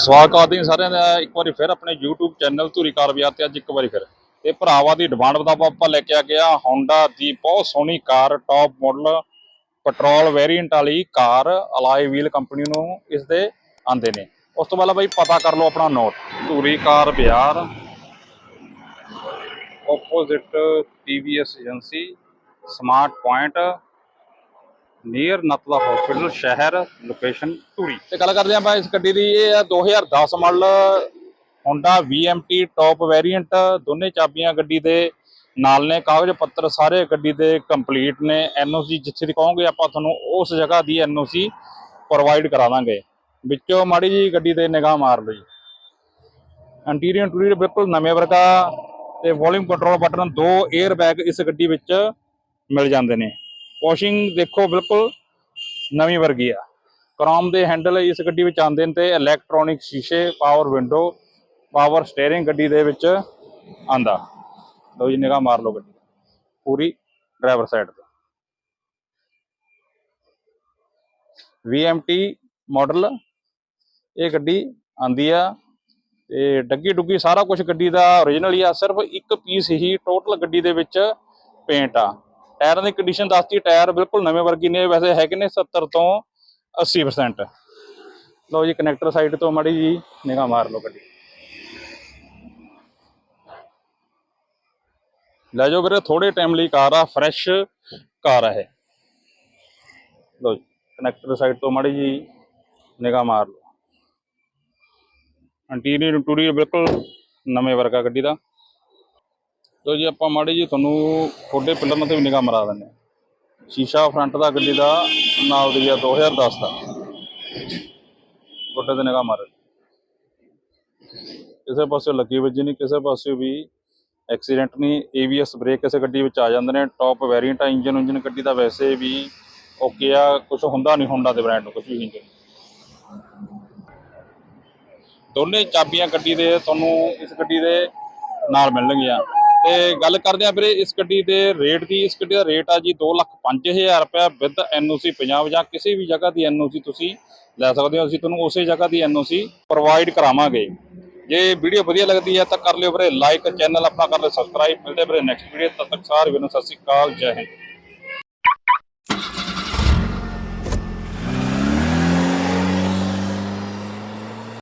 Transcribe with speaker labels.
Speaker 1: ਸਵਾਗਤ ਹੈ ਸਾਰਿਆਂ ਦਾ। ਇੱਕ ਵਾਰੀ ਫਿਰ ਆਪਣੇ YouTube ਚੈਨਲ ਧੂਰੀ ਕਾਰ ਬਾਜ਼ਾਰ ਤੇ ਅੱਜ ਇੱਕ ਵਾਰੀ ਫਿਰ। ਇਹ ਭਰਾਵਾ ਦੀ ਡਿਮਾਂਡ ਮੁਤਾਬਕ ਆਪਾਂ ਲੈ ਕੇ ਆ ਗਿਆ Honda ਦੀ ਬਹੁਤ ਸੋਹਣੀ car top model petrol variant ਵਾਲੀ ਕਾਰ ਅਲਾਈ ਵੀਲ ਕੰਪਨੀ ਨੂੰ ਇਸ ਦੇ ਆਂਦੇ ਨੇ। ਉਸ ਤੋਂ ਪਹਿਲਾਂ ਬਾਈ ਪਤਾ ਕਰ ਲਓ ਆਪਣਾ ਨੋਟ ਧੂਰੀ ਕਾਰ ਬਾਜ਼ਾਰ opposite TVS agency smart point near Natla hospital ਸ਼ਹਿਰ ਲੋਕੇਸ਼ਨ ਧੂਰੀ ਤੇ ਗੱਲ ਕਰਦੇ ਆਪਾਂ ਇਸ ਗੱਡੀ ਦੀ, ਇਹ ਆ 2010 model Honda VMT top variant ਦੋਨੇ ਚਾਬੀਆਂ ਗੱਡੀ ਦੇ ਨਾਲ ਨੇ, ਕਾਗਜ਼ ਪੱਤਰ ਸਾਰੇ ਗੱਡੀ ਦੇ ਕੰਪਲੀਟ ਨੇ। NOC ਜਿੱਥੇ ਦੀ ਕਹੋਗੇ ਆਪਾਂ ਤੁਹਾਨੂੰ ਉਸ ਜਗ੍ਹਾ ਦੀ NOC ਪ੍ਰੋਵਾਈਡ ਕਰਾ ਦਾਂਗੇ। ਵਿੱਚੋਂ ਮਾੜੀ ਜੀ ਗੱਡੀ ਤੇ ਨਿਗਾਹ ਮਾਰ ਲਈ ਇੰਟੀਰੀਅਰ ਇੰਟੀਰੀਅਰ ਬਿਲਕੁਲ ਨਵੇਂ ਵਰਗਾ ਤੇ ਵੋਲਿਊਮ ਕੰਟਰੋਲ ਬਟਨ ਦੋ 에ਅਰ ਬੈਗ ਇਸ ਗੱਡੀ ਵਿੱਚ ਮਿਲ ਜਾਂਦੇ ਨੇ। ਵਾਸ਼ਿੰਗ ਦੇਖੋ ਬਿਲਕੁਲ ਨਵੀਂ ਵਰਗੀ ਆ। ਕ੍ਰੋਮ ਦੇ ਹੈਂਡਲ ਇਸ ਗੱਡੀ ਵਿੱਚ ਆਉਂਦੇ ਨੇ ਤੇ ਇਲੈਕਟ੍ਰੋਨਿਕ ਸ਼ੀਸ਼ੇ ਪਾਵਰ ਵਿੰਡੋ ਪਾਵਰ ਸਟੀਅਰਿੰਗ ਗੱਡੀ ਦੇ ਵਿੱਚ ਆਂਦਾ ਲਓ ਜੀ, ਨਿਗਾਹ ਮਾਰ ਲਓ ਗੱਡੀ। ਪੂਰੀ ਡਰਾਈਵਰ ਸਾਈਡ ਤੇ। VMT ਮਾਡਲ ਇਹ ਗੱਡੀ ਆਂਦੀ ਆ ਤੇ ਡੱਗੀ ਡੁੱਗੀ ਸਾਰਾ ਕੁਝ ਗੱਡੀ ਦਾ origignal ਹੀ ਆ। ਸਿਰਫ ਇੱਕ ਪੀਸ ਹੀ ਟੋਟਲ ਗੱਡੀ ਦੇ ਵਿੱਚ ਪੇਂਟ ਆ। ਟਾਇਰਾਂ ਦੀ ਕੰਡੀਸ਼ਨ ਦੱਸਤੀ ਟਾਇਰ ਬਿਲਕੁਲ ਨਵੇਂ ਵਰਗੀ ਨੇ, ਵੈਸੇ ਹੈਗੇ ਨੇ 70 ਤੋਂ 80% ਲਓ ਜੀ ਕਨੈਕਟਰ ਸਾਈਡ ਤੋਂ ਮੜੀ ਜੀ ਨਿਗਾਹ ਮਾਰ ਲਓ ਗੱਡੀ। ਲੈ ਜਾਓ ਵੀਰੇ ਥੋੜੇ ਟਾਈਮ ਲਈ ਕਾਰ ਆ ਫਰੈਸ਼ ਕਾਰ ਆ ਇਹ। ਲਓ ਜੀ ਕਨੈਕਟਰ ਸਾਈਡ ਤੋਂ ਮੜੀ ਜੀ ਨਿਗਾਹ ਮਾਰ ਲਓ। ਇੰਟੀਰੀਅਰ ਇੰਟੂਰੀਅਰ ਬਿਲਕੁਲ ਨਵੇਂ ਵਰਗਾ ਗੱਡੀ ਦਾ। ਲਓ ਜੀ, ਆਪਾਂ ਮਾੜੀ ਜੀ ਤੁਹਾਨੂੰ ਥੋੜੇ ਪਿੱਲਰ ਤੇ ਵੀ ਨਿਗਾਹ ਮਰਾ ਦਿੰਦੇ ਹਾਂ। ਸ਼ੀਸ਼ਾ ਫਰੰਟ ਦਾ, ਗੱਡੀ ਦਾ, ਨਾਲ ਦੀ ਆ 2010 ਦਾ। ਗੋਡੇ ਤੇ ਨਿਗਾਹ ਮਾਰ। ਕਿਸੇ ਪਾਸੇ ਲੱਗੀ ਵੱਜੀ ਨਹੀਂ, ਕਿਸੇ ਪਾਸੇ ਵੀ ਐਕਸੀਡੈਂਟ ਨਹੀਂ ABS ਬ੍ਰੇਕ ਕਿਸੇ ਗੱਡੀ ਵਿੱਚ ਆ ਜਾਂਦੇ ਨੇ। ਟੌਪ ਵੈਰੀਐਂਟ ਆ, ਇੰਜਨ ਇੰਜਨ ਗੱਡੀ ਦਾ ਵੈਸੇ ਵੀ ਓਕੇ ਆ ਕੁਝ ਹੁੰਦਾ ਨਹੀਂ ਹੁੰਦਾ ਦੇ ਬ੍ਰਾਂਡ ਨੂੰ ਕੁਝ ਵੀ ਇੰਜਨ ਦੋਨੇ ਚਾਬੀਆਂ ਗੱਡੀ ਦੇ, ਤੁਹਾਨੂੰ ਇਸ ਗੱਡੀ ਦੇ ਨਾਲ ਮਿਲਣਗੀਆਂ। ਤੇ ਗੱਲ ਕਰਦੇ ਆ ਵੀਰੇ, ਇਸ ਗੱਡੀ ਦੇ ਰੇਟ ਦੀ, ਇਸ ਗੱਡੀ ਦਾ ਰੇਟ ਆ ਜੀ 205000 ਰੁਪਏ ਵਿਦ NOC ਪੰਜਾਬ ਜਾਂ ਕਿਸੇ ਵੀ ਜਗ੍ਹਾ ਦੀ NOC ਤੁਸੀਂ ਲੈ ਸਕਦੇ ਹੋ, ਅਸੀਂ ਤੁਹਾਨੂੰ ਉਸੇ ਜਗ੍ਹਾ ਦੀ NOC ਪ੍ਰੋਵਾਈਡ ਕਰਾਵਾਂਗੇ। ਜੇ ਵੀਡੀਓ ਵਧੀਆ ਲੱਗਦੀ ਹੈ ਤਾਂ ਕਰ ਲਿਓ ਵੀਰੇ ਲਾਈਕ ਚੈਨਲ ਆਪਣਾ ਕਰ ਲਿਓ ਸਬਸਕ੍ਰਾਈਬ ਮਿਲਦੇ ਵੀਰੇ ਨੈਕਸਟ ਵੀਡੀਓ ਤਦ ਤੱਕ ਸਾਰੇ ਵੀਰੋ ਸਤਿ ਸ਼੍ਰੀ ਅਕਾਲ, ਜੈ ਹਿੰਦ।